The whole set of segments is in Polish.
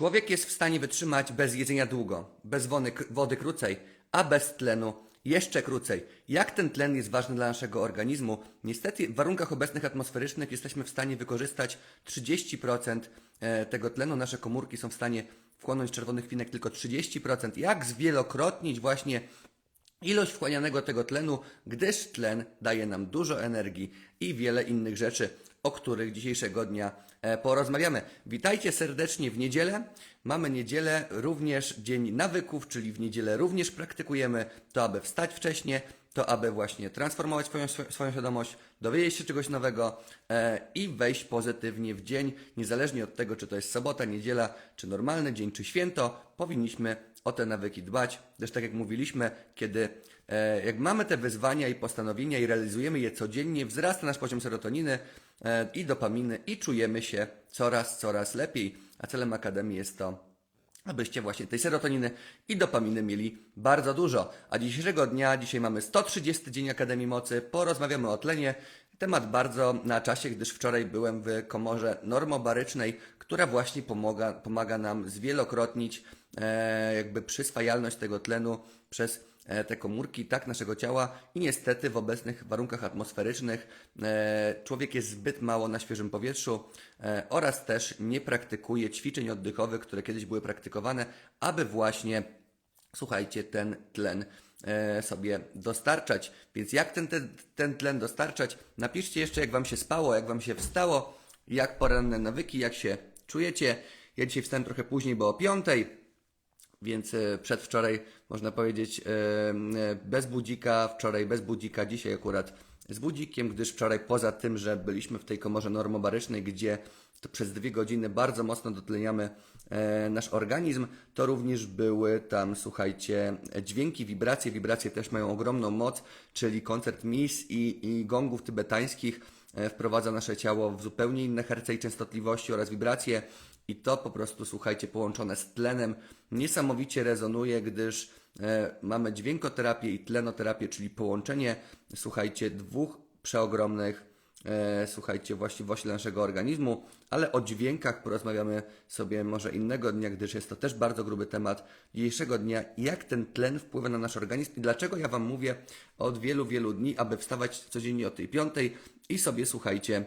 Człowiek jest w stanie wytrzymać bez jedzenia długo, bez wody, wody krócej, a bez tlenu jeszcze krócej. Jak ten tlen jest ważny dla naszego organizmu? Niestety w warunkach obecnych atmosferycznych jesteśmy w stanie wykorzystać 30% e, tego tlenu. Nasze komórki są w stanie wchłonąć czerwonych kwinek tylko 30%. Jak zwielokrotnić właśnie ilość wchłanianego tego tlenu, gdyż tlen daje nam dużo energii i wiele innych rzeczy, o których dzisiejszego dnia porozmawiamy. Witajcie serdecznie w niedzielę. Mamy niedzielę również dzień nawyków, czyli w niedzielę również praktykujemy to, aby wstać wcześnie, to aby właśnie transformować swoją, swoją świadomość, dowiedzieć się czegoś nowego e, i wejść pozytywnie w dzień, niezależnie od tego, czy to jest sobota, niedziela, czy normalny dzień, czy święto, powinniśmy o te nawyki dbać. Też tak jak mówiliśmy, kiedy e, jak mamy te wyzwania i postanowienia i realizujemy je codziennie, wzrasta nasz poziom serotoniny e, i dopaminy i czujemy się coraz, coraz lepiej. A celem Akademii jest to, abyście właśnie tej serotoniny i dopaminy mieli bardzo dużo. A dzisiejszego dnia, dzisiaj mamy 130 Dzień Akademii Mocy, porozmawiamy o tlenie. Temat bardzo na czasie, gdyż wczoraj byłem w komorze normobarycznej, która właśnie pomaga, pomaga nam zwielokrotnić e, jakby przyswajalność tego tlenu przez e, te komórki tak naszego ciała i niestety w obecnych warunkach atmosferycznych e, człowiek jest zbyt mało na świeżym powietrzu e, oraz też nie praktykuje ćwiczeń oddechowych, które kiedyś były praktykowane, aby właśnie słuchajcie, ten tlen e, sobie dostarczać. Więc jak ten, ten, ten tlen dostarczać? Napiszcie jeszcze, jak Wam się spało, jak Wam się wstało, jak poranne nawyki, jak się czujecie. Ja dzisiaj wstałem trochę później, bo o piątej, więc e, przedwczoraj można powiedzieć e, e, bez budzika, wczoraj bez budzika, dzisiaj akurat z budzikiem, gdyż wczoraj poza tym, że byliśmy w tej komorze normobarycznej, gdzie to przez dwie godziny bardzo mocno dotleniamy nasz organizm, to również były tam, słuchajcie, dźwięki, wibracje. Wibracje też mają ogromną moc, czyli koncert mis i, i gongów tybetańskich wprowadza nasze ciało w zupełnie inne herce i częstotliwości oraz wibracje. I to po prostu, słuchajcie, połączone z tlenem niesamowicie rezonuje, gdyż e, mamy dźwiękoterapię i tlenoterapię, czyli połączenie, słuchajcie, dwóch przeogromnych, e, słuchajcie, właściwości naszego organizmu, ale o dźwiękach porozmawiamy sobie może innego dnia, gdyż jest to też bardzo gruby temat dzisiejszego dnia, jak ten tlen wpływa na nasz organizm i dlaczego ja Wam mówię od wielu, wielu dni, aby wstawać codziennie o tej piątej i sobie, słuchajcie,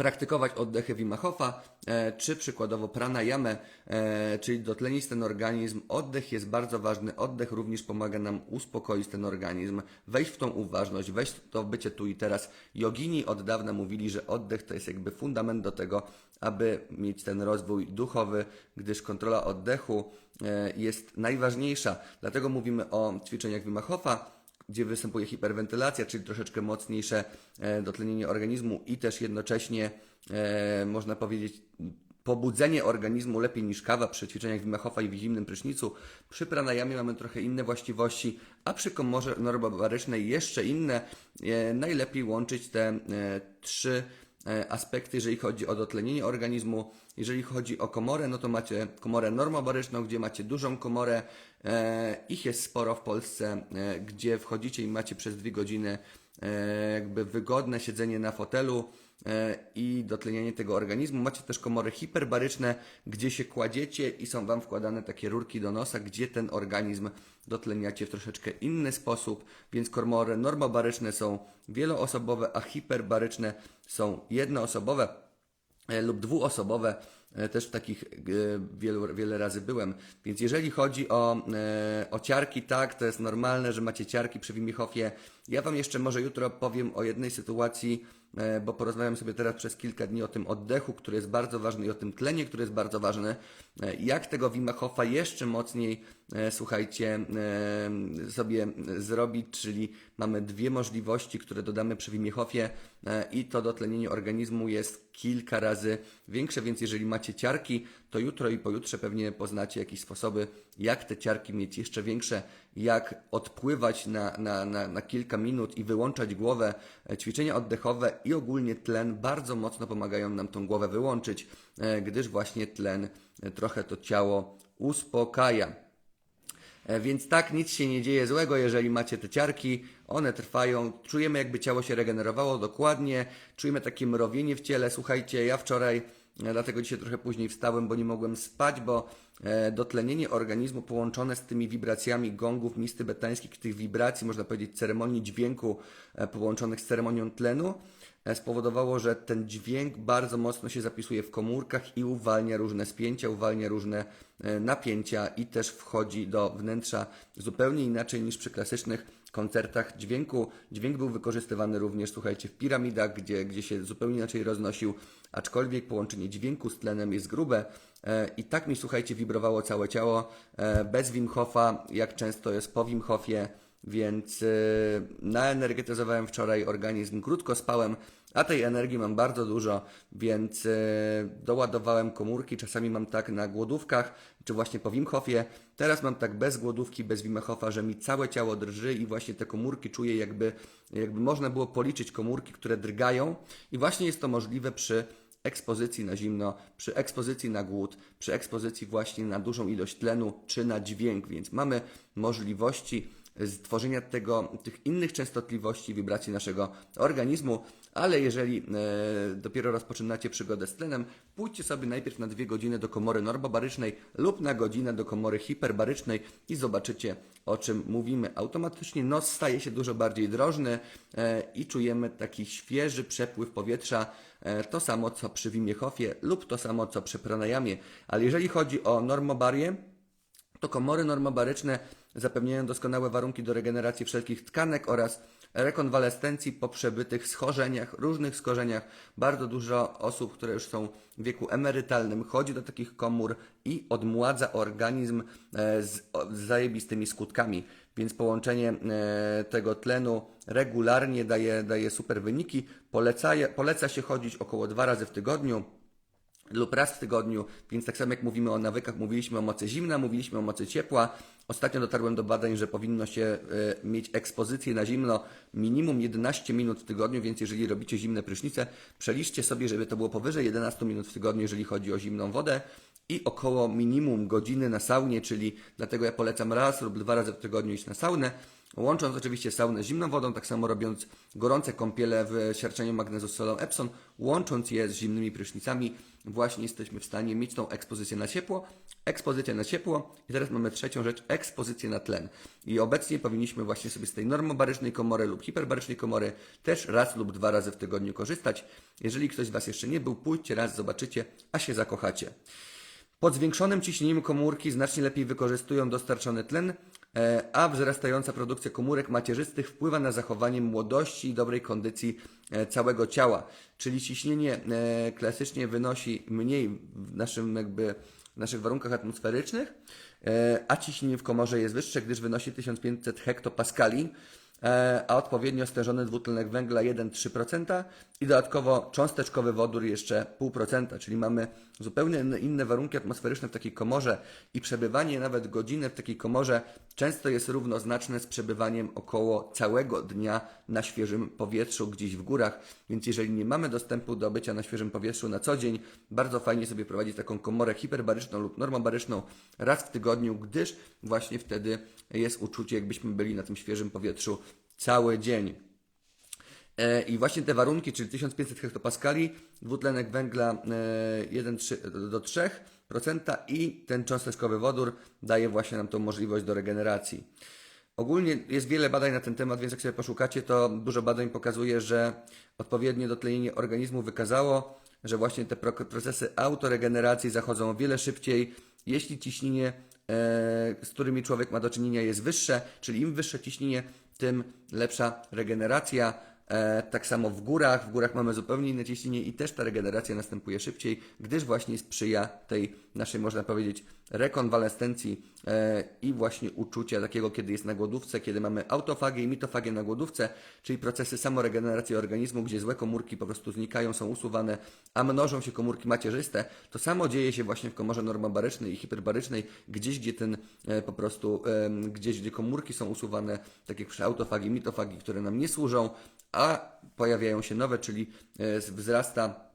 praktykować oddechy Wim Hofa, e, czy przykładowo pranayamę, e, czyli dotlenić ten organizm. Oddech jest bardzo ważny. Oddech również pomaga nam uspokoić ten organizm, wejść w tą uważność, wejść w to bycie tu i teraz. Jogini od dawna mówili, że oddech to jest jakby fundament do tego, aby mieć ten rozwój duchowy, gdyż kontrola oddechu e, jest najważniejsza. Dlatego mówimy o ćwiczeniach Wim Hofa, gdzie występuje hiperwentylacja, czyli troszeczkę mocniejsze e, dotlenienie organizmu i też jednocześnie e, można powiedzieć pobudzenie organizmu lepiej niż kawa przy ćwiczeniach Wim Hofa i w zimnym prysznicu. Przy pranayamie mamy trochę inne właściwości, a przy komorze normobarycznej jeszcze inne. E, najlepiej łączyć te trzy aspekty, jeżeli chodzi o dotlenienie organizmu. Jeżeli chodzi o komorę, no to macie komorę normobaryczną, gdzie macie dużą komorę. E, ich jest sporo w Polsce, e, gdzie wchodzicie i macie przez dwie godziny e, jakby wygodne siedzenie na fotelu i dotlenienie tego organizmu. Macie też komory hiperbaryczne, gdzie się kładziecie i są Wam wkładane takie rurki do nosa, gdzie ten organizm dotleniacie w troszeczkę inny sposób, więc komory normobaryczne są wieloosobowe, a hiperbaryczne są jednoosobowe lub dwuosobowe. E, Też w takich e, wielu, wiele razy byłem. Więc jeżeli chodzi o, e, o ciarki, tak, to jest normalne, że macie ciarki przy Wimichofie. Ja Wam jeszcze może jutro powiem o jednej sytuacji, e, bo porozmawiam sobie teraz przez kilka dni o tym oddechu, który jest bardzo ważny i o tym tlenie, który jest bardzo ważny. E, Jak tego Wima jeszcze mocniej, e, słuchajcie, sobie zrobić, czyli mamy dwie możliwości, które dodamy przy Wimie Hofie e, i to dotlenienie organizmu jest kilka razy większe, więc jeżeli macie ciarki, to jutro i pojutrze pewnie poznacie jakieś sposoby, jak te ciarki mieć jeszcze większe, jak odpływać na, na, na, na kilka minut i wyłączać głowę. E, Ćwiczenia oddechowe i ogólnie tlen bardzo mocno pomagają nam tą głowę wyłączyć, e, gdyż właśnie tlen e, trochę to ciało uspokaja. Więc tak, nic się nie dzieje złego, jeżeli macie te ciarki, one trwają, czujemy jakby ciało się regenerowało dokładnie, czujemy takie mrowienie w ciele. Słuchajcie, ja wczoraj dlatego dzisiaj trochę później wstałem, bo nie mogłem spać, bo e, dotlenienie organizmu połączone z tymi wibracjami gongów mis tybetańskich, tych wibracji, można powiedzieć, ceremonii dźwięku e, połączonych z ceremonią tlenu, e, spowodowało, że ten dźwięk bardzo mocno się zapisuje w komórkach i uwalnia różne spięcia, uwalnia różne e, napięcia i też wchodzi do wnętrza zupełnie inaczej niż przy klasycznych koncertach dźwięku. Dźwięk był wykorzystywany również, słuchajcie, w piramidach, gdzie, gdzie się zupełnie inaczej roznosił, aczkolwiek połączenie dźwięku z tlenem jest grube. E, I tak mi, słuchajcie, wibrowało całe ciało. E, bez Wim Hofa, jak często jest po Wim Hofie, więc e, naenergetyzowałem wczoraj organizm, krótko spałem, a tej energii mam bardzo dużo, więc e, doładowałem komórki. Czasami mam tak na głodówkach, czy właśnie po Wim Hofie. Teraz mam tak bez głodówki, bez Wim Hofa, że mi całe ciało drży i właśnie te komórki czuję jakby, jakby można było policzyć komórki, które drgają i właśnie jest to możliwe przy ekspozycji na zimno, przy ekspozycji na głód, przy ekspozycji właśnie na dużą ilość tlenu czy na dźwięk, więc mamy możliwości stworzenia tego, tych innych częstotliwości wibracji naszego organizmu, ale jeżeli e, dopiero rozpoczynacie przygodę z tlenem, pójdźcie sobie najpierw na dwie godziny do komory normobarycznej lub na godzinę do komory hiperbarycznej i zobaczycie o czym mówimy. Automatycznie nos staje się dużo bardziej drożny e, i czujemy taki świeży przepływ powietrza, e, to samo co przy Wimie Hofie lub to samo co przy pranayamie. Ale jeżeli chodzi o normobarię, to komory normobaryczne zapewniają doskonałe warunki do regeneracji wszelkich tkanek oraz rekonwalescencji po przebytych schorzeniach, różnych schorzeniach. Bardzo dużo osób, które już są w wieku emerytalnym, chodzi do takich komór i odmładza organizm e, z, zajebistymi skutkami. Więc połączenie e, tego tlenu regularnie daje, daje super wyniki. Poleca, poleca się chodzić około dwa razy w tygodniu lub raz w tygodniu, więc tak samo jak mówimy o nawykach, mówiliśmy o mocy zimna, mówiliśmy o mocy ciepła. Ostatnio dotarłem do badań, że powinno się e, mieć ekspozycję na zimno minimum 11 minut w tygodniu, więc jeżeli robicie zimne prysznice, przeliczcie sobie, żeby to było powyżej 11 minut w tygodniu, jeżeli chodzi o zimną wodę i około minimum godziny na saunie, czyli dlatego ja polecam raz lub dwa razy w tygodniu iść na saunę. Łącząc oczywiście saunę z zimną wodą, tak samo robiąc gorące kąpiele w siarczeniu magnezu z solą Epsom, łącząc je z zimnymi prysznicami, właśnie jesteśmy w stanie mieć tą ekspozycję na ciepło, ekspozycję na ciepło i teraz mamy trzecią rzecz, ekspozycję na tlen. I obecnie powinniśmy właśnie sobie z tej normobarycznej komory lub hiperbarycznej komory też raz lub dwa razy w tygodniu korzystać. Jeżeli ktoś z Was jeszcze nie był, pójdźcie raz, zobaczycie, a się zakochacie. Pod zwiększonym ciśnieniem komórki znacznie lepiej wykorzystują dostarczony tlen, a wzrastająca produkcja komórek macierzystych wpływa na zachowanie młodości i dobrej kondycji e, całego ciała. Czyli ciśnienie e, klasycznie wynosi mniej w naszym jakby w naszych warunkach atmosferycznych, e, a ciśnienie w komorze jest wyższe, gdyż wynosi 1500 hektopaskali e, a odpowiednio stężony dwutlenek węgla 1,3% i dodatkowo cząsteczkowy wodór jeszcze 0,5%, czyli mamy zupełnie inne- inne warunki atmosferyczne w takiej komorze i przebywanie nawet godziny w takiej komorze często jest równoznaczne z przebywaniem około całego dnia na świeżym powietrzu gdzieś w górach, więc jeżeli nie mamy dostępu do bycia na świeżym powietrzu na co dzień, bardzo fajnie sobie prowadzić taką komorę hiperbaryczną lub normobaryczną raz w tygodniu, gdyż właśnie wtedy jest uczucie, jakbyśmy byli na tym świeżym powietrzu cały dzień. E, I właśnie te warunki, czyli 1500 hektopaskali, dwutlenek węgla e, 1,3 do 3% i ten cząsteczkowy wodór daje właśnie nam tą możliwość do regeneracji. Ogólnie jest wiele badań na ten temat, więc jak sobie poszukacie, to dużo badań pokazuje, że odpowiednie dotlenienie organizmu wykazało, że właśnie te pro- procesy autoregeneracji zachodzą o wiele szybciej, jeśli ciśnienie, e, z którymi człowiek ma do czynienia jest wyższe, czyli im wyższe ciśnienie, tym lepsza regeneracja. E, tak samo w górach, w górach mamy zupełnie inne ciśnienie i też ta regeneracja następuje szybciej, gdyż właśnie sprzyja tej naszej, można powiedzieć, rekonwalescencji e, i właśnie uczucia takiego, kiedy jest na głodówce, kiedy mamy autofagię i mitofagię na głodówce, czyli procesy samoregeneracji organizmu, gdzie złe komórki po prostu znikają, są usuwane, a mnożą się komórki macierzyste. To samo dzieje się właśnie w komorze normobarycznej i hiperbarycznej, gdzieś, gdzie ten e, po prostu, gdzieś, gdzie komórki są usuwane, tak jak przy autofagii, mitofagii, które nam nie służą, a pojawiają się nowe, czyli e, wzrasta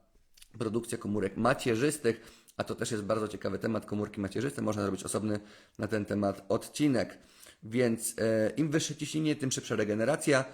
produkcja komórek macierzystych, a to też jest bardzo ciekawy temat, komórki macierzyste, można zrobić osobny na ten temat odcinek. Więc e, im wyższe ciśnienie, tym szybsza regeneracja.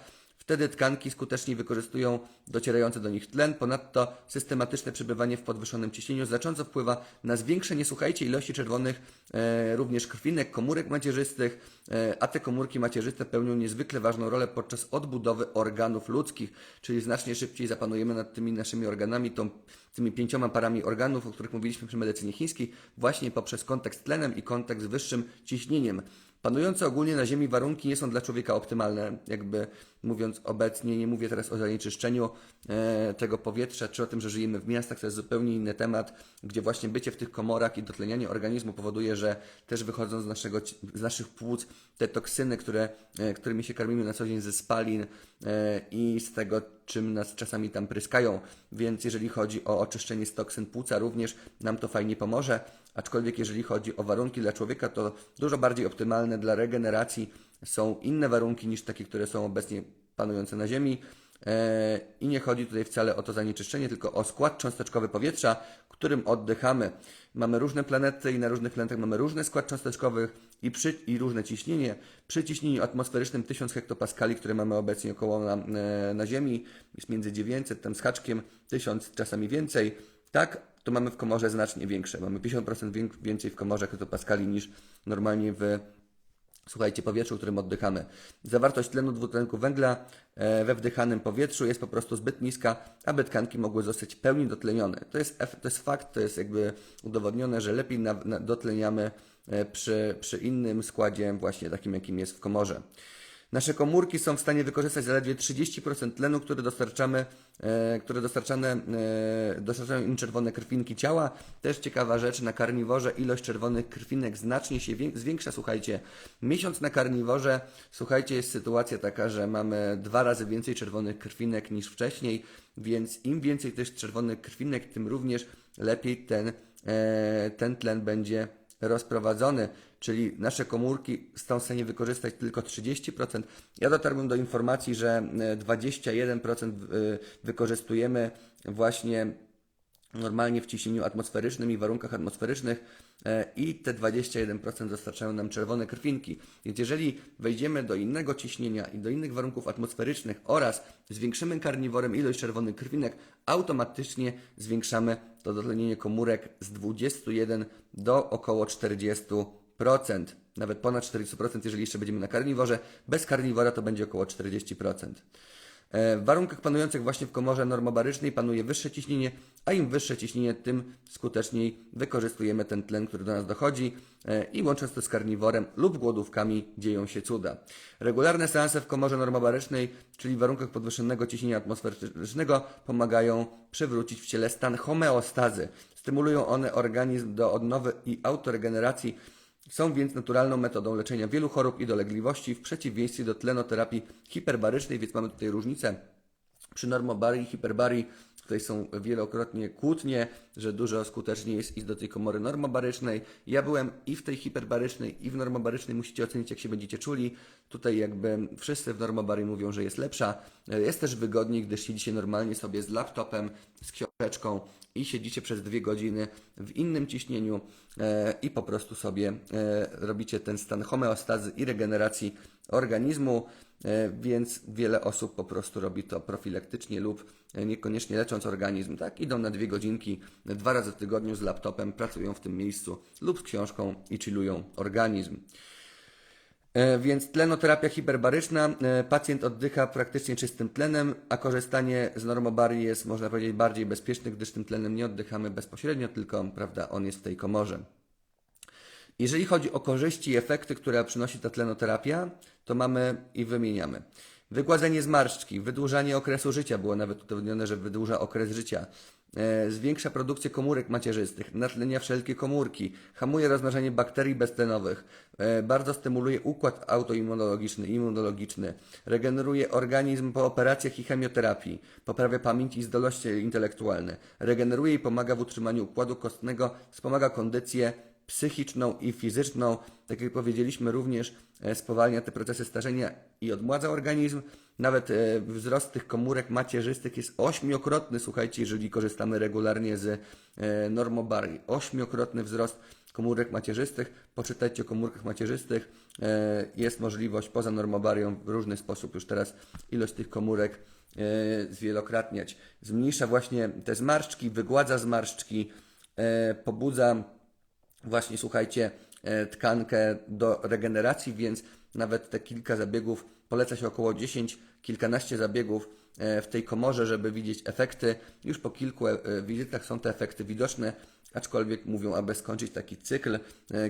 Wtedy tkanki skutecznie wykorzystują docierający do nich tlen. Ponadto systematyczne przebywanie w podwyższonym ciśnieniu znacząco wpływa na zwiększenie, słuchajcie, ilości czerwonych e, również krwinek, komórek macierzystych, e, a te komórki macierzyste pełnią niezwykle ważną rolę podczas odbudowy organów ludzkich, czyli znacznie szybciej zapanujemy nad tymi naszymi organami, tą, tymi pięcioma parami organów, o których mówiliśmy przy medycynie chińskiej, właśnie poprzez kontakt z tlenem i kontakt z wyższym ciśnieniem. Panujące ogólnie na Ziemi warunki nie są dla człowieka optymalne, jakby mówiąc obecnie, nie mówię teraz o zanieczyszczeniu e, tego powietrza, czy o tym, że żyjemy w miastach, to jest zupełnie inny temat, gdzie właśnie bycie w tych komorach i dotlenianie organizmu powoduje, że też wychodzą z, naszego, z naszych płuc te toksyny, które, e, którymi się karmimy na co dzień ze spalin e, i z tego, czym nas czasami tam pryskają. Więc jeżeli chodzi o oczyszczenie z toksyn płuca, również nam to fajnie pomoże. Aczkolwiek jeżeli chodzi o warunki dla człowieka, to dużo bardziej optymalne dla regeneracji są inne warunki niż takie, które są obecnie panujące na Ziemi. E, I nie chodzi tutaj wcale o to zanieczyszczenie, tylko o skład cząsteczkowy powietrza, którym oddychamy. Mamy różne planety i na różnych planetach mamy różny skład cząsteczkowy i, przy, i różne ciśnienie. Przy ciśnieniu atmosferycznym 1000 hektopaskali, które mamy obecnie około na, e, na Ziemi, jest między 900 tam z haczkiem, 1000 czasami więcej. Tak, to mamy w komorze znacznie większe. Mamy 50% wię- więcej w komorze hektopaskali niż normalnie w Słuchajcie, powietrzu, którym oddychamy. Zawartość tlenu dwutlenku węgla e, we wdychanym powietrzu jest po prostu zbyt niska, aby tkanki mogły zostać w pełni dotlenione. To jest, to jest fakt, to jest jakby udowodnione, że lepiej na, na, dotleniamy e, przy, przy innym składzie, właśnie takim, jakim jest w komorze. Nasze komórki są w stanie wykorzystać zaledwie 30% tlenu, który dostarczamy, e, które dostarczane, e, dostarczają im czerwone krwinki ciała. Też ciekawa rzecz, na karniworze ilość czerwonych krwinek znacznie się wię- zwiększa. Słuchajcie, miesiąc na karniworze, słuchajcie, jest sytuacja taka, że mamy dwa razy więcej czerwonych krwinek niż wcześniej, więc im więcej też czerwonych krwinek, tym również lepiej ten, e, ten tlen będzie rozprowadzony, czyli nasze komórki są w stanie wykorzystać tylko 30%. Ja dotarłem do informacji, że e, 21% wy- wykorzystujemy właśnie normalnie w ciśnieniu atmosferycznym i warunkach atmosferycznych e, i te 21% dostarczają nam czerwone krwinki. Więc jeżeli wejdziemy do innego ciśnienia i do innych warunków atmosferycznych oraz zwiększymy karniworem ilość czerwonych krwinek, automatycznie zwiększamy to dotlenienie komórek z 21 do około 40%. Nawet ponad 40%, jeżeli jeszcze będziemy na karniworze. Bez karniwora to będzie około 40%. E, W warunkach panujących właśnie w komorze normobarycznej panuje wyższe ciśnienie, a im wyższe ciśnienie, tym skuteczniej wykorzystujemy ten tlen, który do nas dochodzi e, i łącząc to z karniworem lub głodówkami dzieją się cuda. Regularne seanse w komorze normobarycznej, czyli w warunkach podwyższonego ciśnienia atmosferycznego, pomagają przywrócić w ciele stan homeostazy. Stymulują one organizm do odnowy i autoregeneracji, są więc naturalną metodą leczenia wielu chorób i dolegliwości w przeciwieństwie do tlenoterapii hiperbarycznej, więc mamy tutaj różnicę przy normobarii hiperbarii. Tutaj są wielokrotnie kłótnie, że dużo skuteczniej jest iść do tej komory normobarycznej. Ja byłem i w tej hiperbarycznej, i w normobarycznej. Musicie ocenić, jak się będziecie czuli. Tutaj jakby wszyscy w normobarii mówią, że jest lepsza. Jest też wygodniej, gdyż siedzicie normalnie sobie z laptopem, z książeczką i siedzicie przez dwie godziny w innym ciśnieniu e, i po prostu sobie e, robicie ten stan homeostazy i regeneracji organizmu, e, więc wiele osób po prostu robi to profilaktycznie lub e, niekoniecznie lecząc organizm. Tak, idą na dwie godzinki dwa razy w tygodniu z laptopem, pracują w tym miejscu lub z książką i chillują organizm. E, Więc tlenoterapia hiperbaryczna, e, pacjent oddycha praktycznie czystym tlenem, a korzystanie z normobarii jest, można powiedzieć, bardziej bezpieczne, gdyż tym tlenem nie oddychamy bezpośrednio, tylko prawda, on jest w tej komorze. Jeżeli chodzi o korzyści i efekty, które przynosi ta tlenoterapia, to mamy i wymieniamy. Wygładzenie zmarszczki, wydłużanie okresu życia, było nawet udowodnione, że wydłuża okres życia. E, zwiększa produkcję komórek macierzystych, natlenia wszelkie komórki, hamuje rozmnażanie bakterii beztlenowych, e, bardzo stymuluje układ autoimmunologiczny, immunologiczny, regeneruje organizm po operacjach i chemioterapii, poprawia pamięć i zdolności intelektualne, regeneruje i pomaga w utrzymaniu układu kostnego, wspomaga kondycję psychiczną i fizyczną. Tak jak powiedzieliśmy, również e, spowalnia te procesy starzenia i odmładza organizm. Nawet e, wzrost tych komórek macierzystych jest ośmiokrotny, słuchajcie, jeżeli korzystamy regularnie z e, normobarii. Ośmiokrotny wzrost komórek macierzystych. Poczytajcie o komórkach macierzystych. Jest możliwość poza normobarią w różny sposób już teraz ilość tych komórek zwielokrotniać. Zmniejsza właśnie te zmarszczki, wygładza zmarszczki, pobudza właśnie, słuchajcie, e, tkankę do regeneracji, więc nawet te kilka zabiegów, poleca się około 10, kilkanaście zabiegów e, w tej komorze, żeby widzieć efekty. Już po kilku e, wizytach są te efekty widoczne, aczkolwiek mówią, aby skończyć taki cykl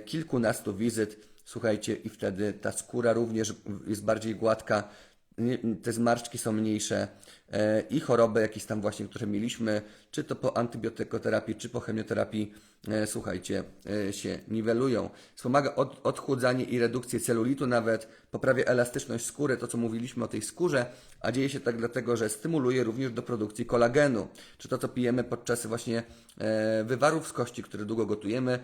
kilkunastu wizyt, słuchajcie, i wtedy ta skóra również jest bardziej gładka, te zmarszczki są mniejsze e, i choroby jakieś tam właśnie, które mieliśmy, czy to po antybiotykoterapii, czy po chemioterapii, e, słuchajcie, e, się niwelują. Wspomaga od, odchudzanie i redukcję celulitu nawet, poprawia elastyczność skóry, to co mówiliśmy o tej skórze, a dzieje się tak dlatego, że stymuluje również do produkcji kolagenu, czy to co pijemy podczas właśnie wywarów z kości, które długo gotujemy,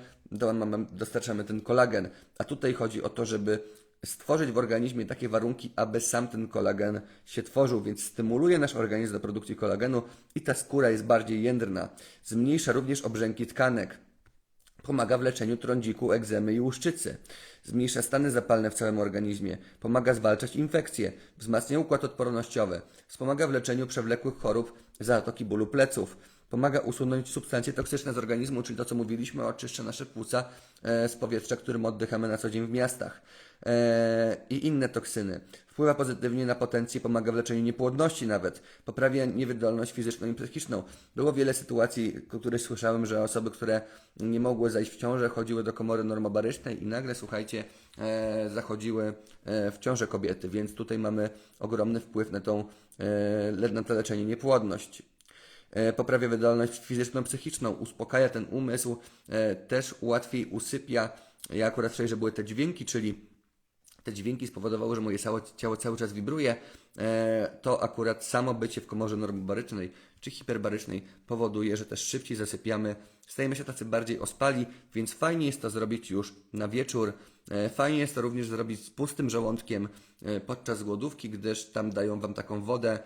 dostarczamy ten kolagen, a tutaj chodzi o to, żeby stworzyć w organizmie takie warunki, aby sam ten kolagen się tworzył, więc stymuluje nasz organizm do produkcji kolagenu i ta skóra jest bardziej jędrna. Zmniejsza również obrzęki tkanek. Pomaga w leczeniu trądziku, egzemy i łuszczycy. Zmniejsza stany zapalne w całym organizmie. Pomaga zwalczać infekcje. Wzmacnia układ odpornościowy. Wspomaga w leczeniu przewlekłych chorób zatoki bólu pleców. Pomaga usunąć substancje toksyczne z organizmu, czyli to, co mówiliśmy, oczyszcza nasze płuca e, z powietrza, którym oddychamy na co dzień w miastach. E, I inne toksyny. Wpływa pozytywnie na potencję, pomaga w leczeniu niepłodności nawet. Poprawia niewydolność fizyczną i psychiczną. Było wiele sytuacji, o których słyszałem, że osoby, które nie mogły zajść w ciążę, chodziły do komory normobarycznej i nagle, słuchajcie, e, zachodziły e, w ciążę kobiety, więc tutaj mamy ogromny wpływ na, tą, e, na to leczenie niepłodność. E, poprawia wydolność fizyczną, psychiczną, uspokaja ten umysł, też łatwiej usypia. Ja akurat wczoraj, że były te dźwięki, czyli te dźwięki spowodowały, że moje ciało, cały czas wibruje, e, to akurat samo bycie w komorze normobarycznej czy hiperbarycznej powoduje, że też szybciej zasypiamy, stajemy się tacy bardziej ospali, więc fajnie jest to zrobić już na wieczór. E, Fajnie jest to również zrobić z pustym żołądkiem e, podczas głodówki, gdyż tam dają Wam taką wodę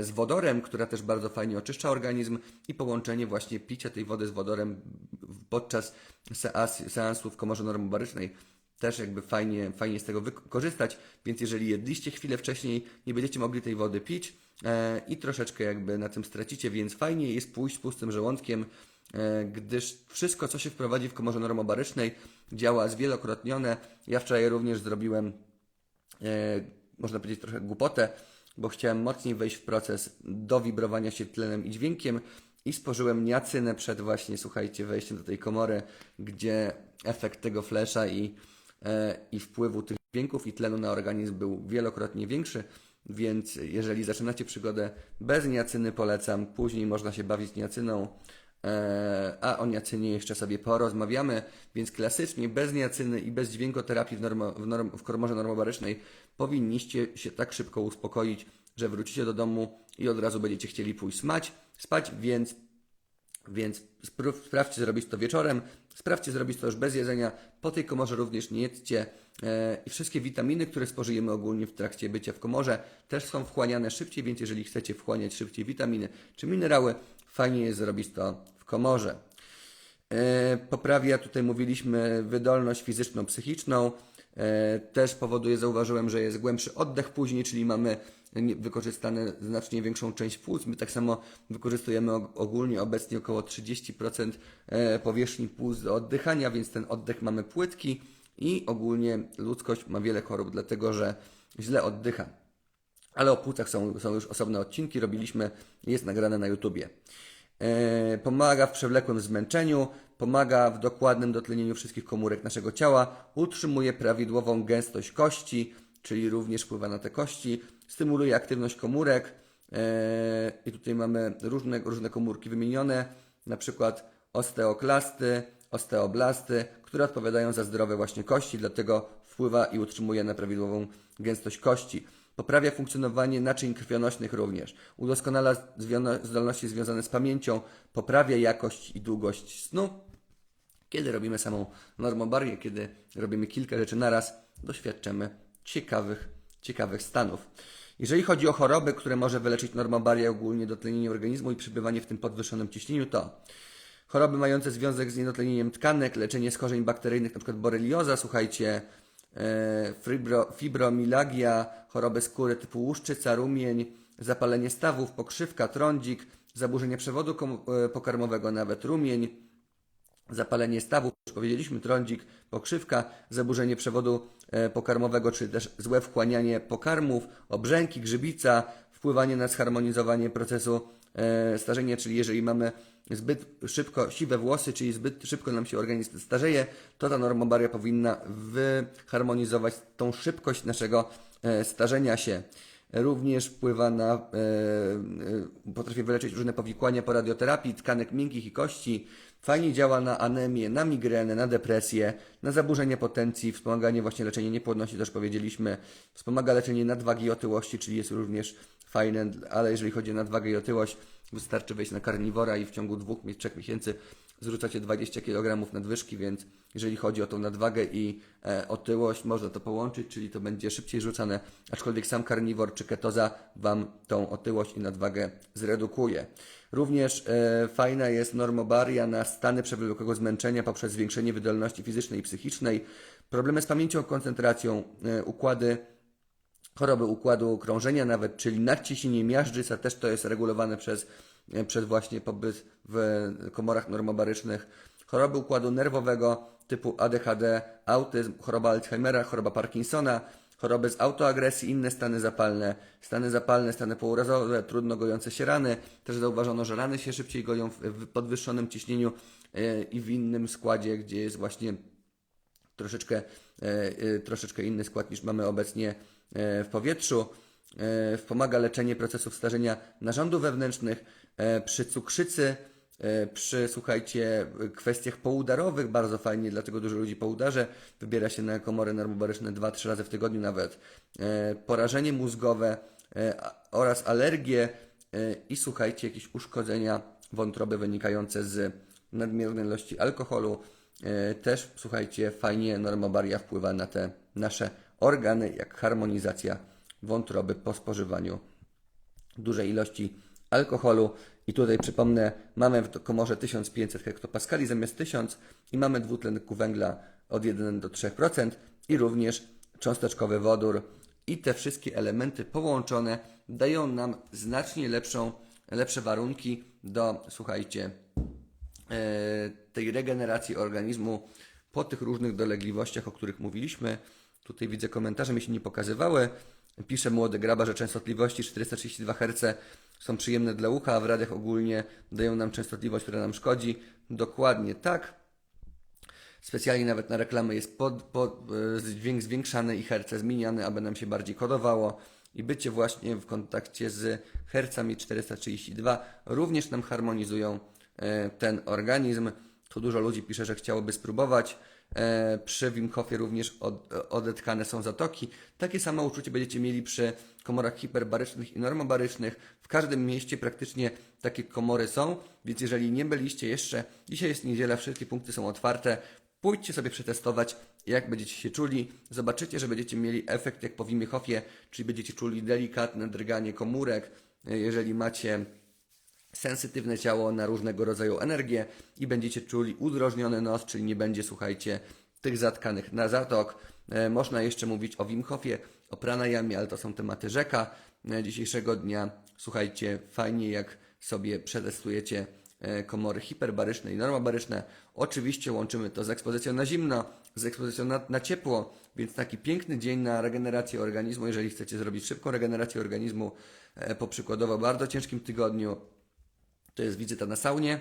z wodorem, która też bardzo fajnie oczyszcza organizm i połączenie właśnie picia tej wody z wodorem podczas seans- seansu w komorze normobarycznej też jakby fajnie, fajnie z tego wykorzystać, więc jeżeli jedliście chwilę wcześniej, nie będziecie mogli tej wody pić e, i troszeczkę jakby na tym stracicie, więc fajnie jest pójść pustym żołądkiem, e, gdyż wszystko, co się wprowadzi w komorze normobarycznej działa zwielokrotnione. Ja wczoraj również zrobiłem e, można powiedzieć trochę głupotę, bo chciałem mocniej wejść w proces do wibrowania się tlenem i dźwiękiem i spożyłem niacynę przed właśnie, słuchajcie, wejściem do tej komory, gdzie efekt tego flesza i, i wpływu tych dźwięków i tlenu na organizm był wielokrotnie większy, więc jeżeli zaczynacie przygodę bez niacyny, polecam. Później można się bawić niacyną, E, a o niacynie jeszcze sobie porozmawiamy, więc klasycznie bez niacyny i bez dźwiękoterapii w, normo, w, norm, w komorze normobarycznej powinniście się tak szybko uspokoić, że wrócicie do domu i od razu będziecie chcieli pójść spać, spać więc, więc sprawdźcie zrobić to wieczorem, sprawdźcie zrobić to już bez jedzenia, po tej komorze również nie jedzcie e, i wszystkie witaminy, które spożyjemy ogólnie w trakcie bycia w komorze też są wchłaniane szybciej, więc jeżeli chcecie wchłaniać szybciej witaminy czy minerały, fajnie jest zrobić to w komorze. E, Poprawia, tutaj mówiliśmy, wydolność fizyczną, psychiczną. E, Też powoduje, zauważyłem, że jest głębszy oddech później, czyli mamy wykorzystane znacznie większą część płuc. My tak samo wykorzystujemy og- ogólnie obecnie około 30% e, powierzchni płuc do oddychania, więc ten oddech mamy płytki i ogólnie ludzkość ma wiele chorób, dlatego że źle oddycha. Ale o płucach są, są już osobne odcinki, robiliśmy, jest nagrane na YouTubie. E, Pomaga w przewlekłym zmęczeniu, pomaga w dokładnym dotlenieniu wszystkich komórek naszego ciała, utrzymuje prawidłową gęstość kości, czyli również wpływa na te kości, stymuluje aktywność komórek e, i tutaj mamy różne, różne komórki wymienione, na przykład osteoklasty, osteoblasty, które odpowiadają za zdrowe właśnie kości, dlatego wpływa i utrzymuje na prawidłową gęstość kości. Poprawia funkcjonowanie naczyń krwionośnych również. Udoskonala zdolności związane z pamięcią, poprawia jakość i długość snu. Kiedy robimy samą normobarię, kiedy robimy kilka rzeczy naraz, doświadczamy ciekawych, ciekawych stanów. Jeżeli chodzi o choroby, które może wyleczyć normobaria ogólnie dotlenienie organizmu i przebywanie w tym podwyższonym ciśnieniu, to choroby mające związek z niedotlenieniem tkanek, leczenie schorzeń bakteryjnych, np. borelioza, słuchajcie, e, fibro, fibromialgia, choroby skóry typu łuszczyca, rumień, zapalenie stawów, pokrzywka, trądzik, zaburzenie przewodu e, pokarmowego, nawet rumień, zapalenie stawów, już powiedzieliśmy, trądzik, pokrzywka, zaburzenie przewodu e, pokarmowego, czy też złe wchłanianie pokarmów, obrzęki, grzybica, wpływanie na zharmonizowanie procesu e, starzenia, czyli jeżeli mamy zbyt szybko siwe włosy, czyli zbyt szybko nam się organizm starzeje, to ta normobaria powinna wyharmonizować tą szybkość naszego e, starzenia się. Również wpływa na, potrafi wyleczyć różne powikłania po radioterapii tkanek miękkich i kości. Fajnie działa na anemię, na migrenę, na depresję, na zaburzenia potencji, wspomaganie właśnie leczenia niepłodności, też powiedzieliśmy. Wspomaga leczenie nadwagi i otyłości, czyli jest również fajne, ale jeżeli chodzi o nadwagę i otyłość, wystarczy wejść na karniwora i w ciągu dwóch, trzech miesięcy zrzucacie 20 kg nadwyżki, więc jeżeli chodzi o tą nadwagę i e, otyłość, można to połączyć, czyli to będzie szybciej rzucane, aczkolwiek sam karniwor czy ketoza Wam tą otyłość i nadwagę zredukuje. Również e, fajna jest normobaria na stany przewlekłego zmęczenia poprzez zwiększenie wydolności fizycznej i psychicznej, problemy z pamięcią, koncentracją, e, układy choroby układu krążenia nawet, czyli nadciśnienie miażdżyca, też to jest regulowane przez, e, przez właśnie pobyt w komorach normobarycznych. Choroby układu nerwowego typu ADHD, autyzm, choroba Alzheimera, choroba Parkinsona, choroby z autoagresji, inne stany zapalne, stany zapalne, stany pourazowe, trudno gojące się rany. Też zauważono, że rany się szybciej goją w, podwyższonym ciśnieniu e, i w innym składzie, gdzie jest właśnie troszeczkę, e, e, troszeczkę inny skład niż mamy obecnie w powietrzu. Wspomaga leczenie procesów starzenia narządów wewnętrznych przy cukrzycy, przy, słuchajcie, kwestiach poudarowych bardzo fajnie, dlatego dużo ludzi po udarze wybiera się na komory normobaryczne 2-3 razy w tygodniu nawet. E, Porażenie mózgowe e, oraz alergie e, i słuchajcie, jakieś uszkodzenia wątroby wynikające z nadmiernej ilości alkoholu. E, Też, słuchajcie, fajnie normobaria wpływa na te nasze organy, jak harmonizacja wątroby po spożywaniu dużej ilości alkoholu. I tutaj przypomnę, mamy w komorze 1500 hektopaskali zamiast 1000 i mamy dwutlenku węgla od 1 do 3% i również cząsteczkowy wodór. I te wszystkie elementy połączone dają nam znacznie lepszą, lepsze warunki do, słuchajcie, e, tej regeneracji organizmu po tych różnych dolegliwościach, o których mówiliśmy. Tutaj widzę komentarze, mi się nie pokazywały. Pisze młody graba, że częstotliwości 432 Hz są przyjemne dla ucha, a w radiach ogólnie dają nam częstotliwość, która nam szkodzi. Dokładnie tak. Specjalnie nawet na reklamy jest pod, pod, e, dźwięk zwiększany i herce zmieniane, aby nam się bardziej kodowało. I bycie właśnie w kontakcie z hercami 432 również nam harmonizują e, ten organizm. Tu dużo ludzi pisze, że chciałoby spróbować. E, Przy Wim Hofie również od, odetkane są zatoki. Takie samo uczucie będziecie mieli przy komorach hiperbarycznych i normobarycznych. W każdym mieście praktycznie takie komory są, więc jeżeli nie byliście jeszcze, dzisiaj jest niedziela, wszystkie punkty są otwarte. Pójdźcie sobie przetestować, jak będziecie się czuli. Zobaczycie, że będziecie mieli efekt jak po Wimie Hofie, czyli będziecie czuli delikatne drganie komórek. E, Jeżeli macie sensytywne ciało na różnego rodzaju energię i będziecie czuli udrożniony nos, czyli nie będzie, słuchajcie, tych zatkanych na zatok. E, można jeszcze mówić o Wim Hofie, o pranayamie, ale to są tematy rzeka e, dzisiejszego dnia. Słuchajcie, fajnie jak sobie przetestujecie e, komory hiperbaryczne i normobaryczne. Oczywiście łączymy to z ekspozycją na zimno, z ekspozycją na, na ciepło, więc taki piękny dzień na regenerację organizmu. Jeżeli chcecie zrobić szybką regenerację organizmu po przykładowo bardzo ciężkim tygodniu, to jest wizyta na saunie.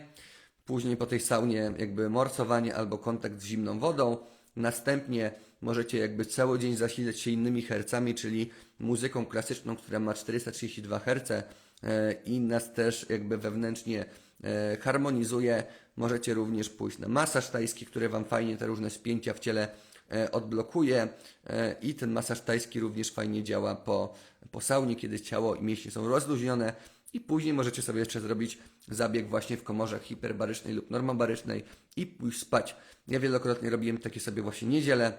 Później po tej saunie jakby morsowanie albo kontakt z zimną wodą. Następnie możecie jakby cały dzień zasilać się innymi hercami, czyli muzyką klasyczną, która ma 432 Hz e, i nas też jakby wewnętrznie e, harmonizuje. Możecie również pójść na masaż tajski, który Wam fajnie te różne spięcia w ciele e, odblokuje i ten masaż tajski również fajnie działa po, po saunie, kiedy ciało i mięśnie są rozluźnione i później możecie sobie jeszcze zrobić zabieg właśnie w komorze hiperbarycznej lub normobarycznej i pójść spać. Ja wielokrotnie robiłem takie sobie właśnie niedzielę,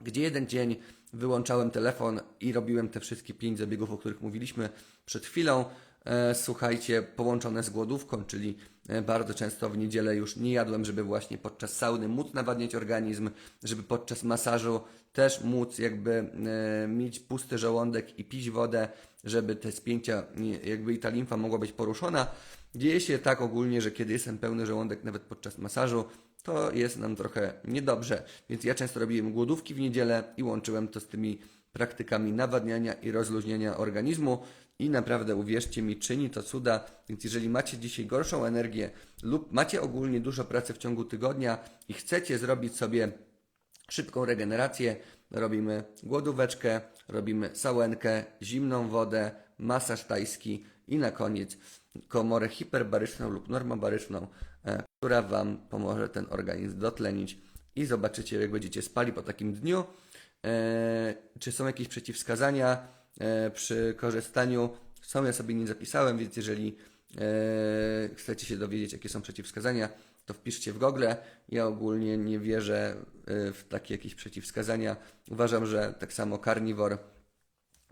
gdzie jeden dzień wyłączałem telefon i robiłem te wszystkie pięć zabiegów, o których mówiliśmy przed chwilą. E, słuchajcie, połączone z głodówką, czyli E, Bardzo często w niedzielę już nie jadłem, żeby właśnie podczas sauny móc nawadniać organizm, żeby podczas masażu też móc jakby e, mieć pusty żołądek i pić wodę, żeby te spięcia, jakby i ta limfa mogła być poruszona. Dzieje się tak ogólnie, że kiedy jestem pełny żołądek nawet podczas masażu, to jest nam trochę niedobrze. Więc ja często robiłem głodówki w niedzielę i łączyłem to z tymi praktykami nawadniania i rozluźnienia organizmu. I naprawdę uwierzcie mi, czyni to cuda. Więc jeżeli macie dzisiaj gorszą energię lub macie ogólnie dużo pracy w ciągu tygodnia i chcecie zrobić sobie szybką regenerację, robimy głodóweczkę, robimy sałenkę, zimną wodę, masaż tajski i na koniec komorę hiperbaryczną lub normobaryczną, e, która Wam pomoże ten organizm dotlenić i zobaczycie, jak będziecie spali po takim dniu. E, czy są jakieś przeciwwskazania e, przy korzystaniu? Są, ja sobie nie zapisałem, więc jeżeli chcecie się dowiedzieć, jakie są przeciwwskazania, to wpiszcie w Google. Ja ogólnie nie wierzę w takie jakieś przeciwwskazania. Uważam, że tak samo karniwor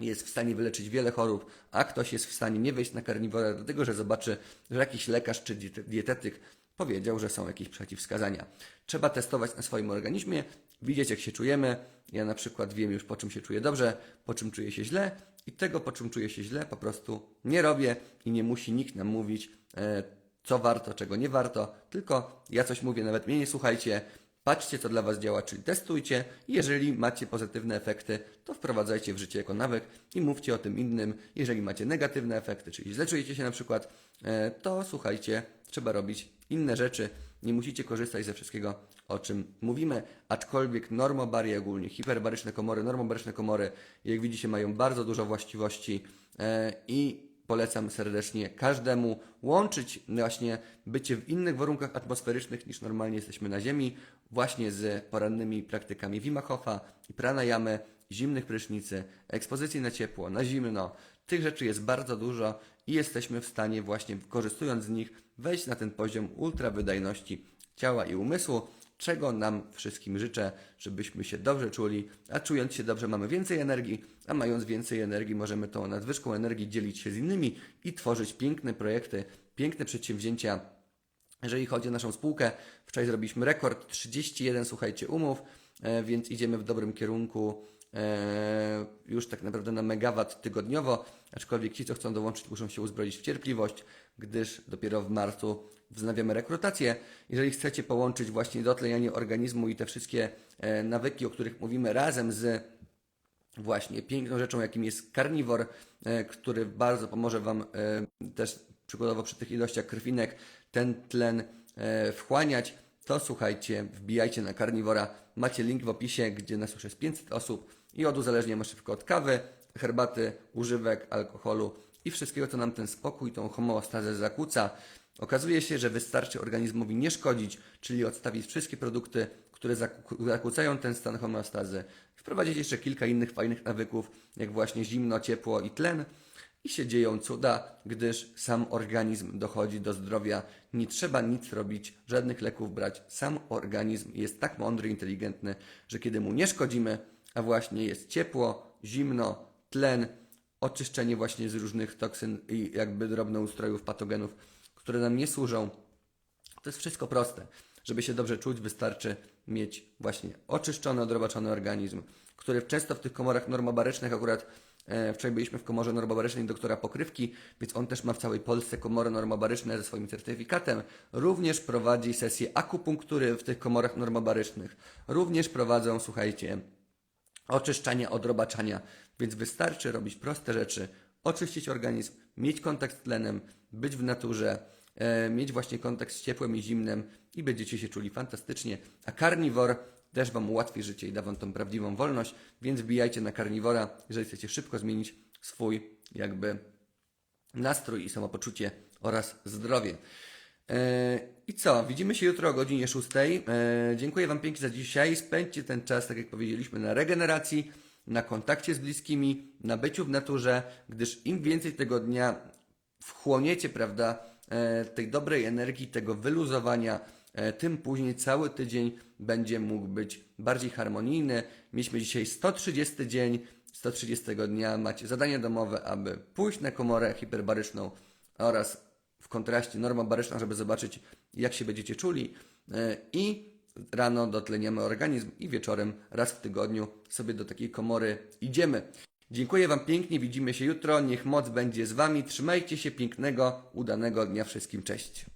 jest w stanie wyleczyć wiele chorób, a ktoś jest w stanie nie wejść na karniwora, dlatego że zobaczy, że jakiś lekarz czy diete- dietetyk powiedział, że są jakieś przeciwwskazania. Trzeba testować na swoim organizmie, widzieć jak się czujemy. Ja na przykład wiem już po czym się czuję dobrze, po czym czuję się źle i tego po czym czuję się źle po prostu nie robię i nie musi nikt nam mówić, e, co warto, czego nie warto, tylko ja coś mówię, nawet mnie nie słuchajcie, Patrzcie, co dla Was działa, czyli testujcie. Jeżeli macie pozytywne efekty, to wprowadzajcie w życie jako nawyk i mówcie o tym innym. Jeżeli macie negatywne efekty, czyli źle czujecie się na przykład, e, to słuchajcie, trzeba robić inne rzeczy. Nie musicie korzystać ze wszystkiego, o czym mówimy, aczkolwiek normobary ogólnie, hiperbaryczne komory, normobaryczne komory, jak widzicie, mają bardzo dużo właściwości e, i polecam serdecznie każdemu łączyć właśnie bycie w innych warunkach atmosferycznych niż normalnie jesteśmy na Ziemi, właśnie z porannymi praktykami Wima Hofa i pranayamy, zimnych prysznicy, ekspozycji na ciepło, na zimno. Tych rzeczy jest bardzo dużo i jesteśmy w stanie właśnie korzystując z nich wejść na ten poziom ultrawydajności ciała i umysłu, czego nam wszystkim życzę, żebyśmy się dobrze czuli, a czując się dobrze mamy więcej energii, a mając więcej energii możemy tą nadwyżką energii dzielić się z innymi i tworzyć piękne projekty, piękne przedsięwzięcia. Jeżeli chodzi o naszą spółkę, wczoraj zrobiliśmy rekord 31, słuchajcie, umów, e, więc idziemy w dobrym kierunku e, już tak naprawdę na megawat tygodniowo, aczkolwiek ci, co chcą dołączyć, muszą się uzbroić w cierpliwość, gdyż dopiero w marcu wznawiamy rekrutację. Jeżeli chcecie połączyć właśnie dotlenianie organizmu i te wszystkie e, nawyki, o których mówimy razem z właśnie piękną rzeczą, jakim jest karniwor, który bardzo pomoże Wam też przykładowo przy tych ilościach krwinek ten tlen e, wchłaniać, to słuchajcie, wbijajcie na karniwora. Macie link w opisie, gdzie nas już jest 500 osób i od uzależnienia szybko od kawy, herbaty, używek, alkoholu i wszystkiego, co nam ten spokój, tą homeostazę zakłóca. Okazuje się, że wystarczy organizmowi nie szkodzić, czyli odstawić wszystkie produkty, które zakłócają ten stan homeostazy, wprowadzić jeszcze kilka innych fajnych nawyków, jak właśnie zimno, ciepło i tlen, i się dzieją cuda, gdyż sam organizm dochodzi do zdrowia. Nie trzeba nic robić, żadnych leków brać. Sam organizm jest tak mądry, inteligentny, że kiedy mu nie szkodzimy, a właśnie jest ciepło, zimno, tlen, oczyszczenie właśnie z różnych toksyn i jakby drobnoustrojów, patogenów, które nam nie służą, to jest wszystko proste. Żeby się dobrze czuć, wystarczy mieć właśnie oczyszczony, odrobaczony organizm, który często w tych komorach normobarycznych, akurat wczoraj byliśmy w komorze normobarycznej doktora Pokrywki, więc on też ma w całej Polsce komory normobaryczne ze swoim certyfikatem. Również prowadzi sesje akupunktury w tych komorach normobarycznych. Również prowadzą, słuchajcie, oczyszczania, odrobaczania, więc wystarczy robić proste rzeczy, oczyścić organizm, mieć kontakt z tlenem, być w naturze, e, mieć właśnie kontakt z ciepłem i zimnem i będziecie się czuli fantastycznie. A karniwor też Wam ułatwi życie i da Wam tą prawdziwą wolność, więc wbijajcie na karniwora, jeżeli chcecie szybko zmienić swój jakby nastrój i samopoczucie oraz zdrowie. E, I co? Widzimy się jutro o godzinie 6. E, Dziękuję Wam pięknie za dzisiaj. Spędźcie ten czas, tak jak powiedzieliśmy, na regeneracji, na kontakcie z bliskimi, na byciu w naturze, gdyż im więcej tego dnia wchłoniecie, prawda, e, tej dobrej energii, tego wyluzowania, tym później cały tydzień będzie mógł być bardziej harmonijny. Mieliśmy dzisiaj 130 dzień. 130 dnia macie zadanie domowe, aby pójść na komorę hiperbaryczną oraz w kontraście norma baryczna, żeby zobaczyć, jak się będziecie czuli. E, I rano dotleniamy organizm i wieczorem raz w tygodniu sobie do takiej komory idziemy. Dziękuję Wam pięknie, widzimy się jutro. Niech moc będzie z Wami. Trzymajcie się pięknego, udanego dnia wszystkim. Cześć.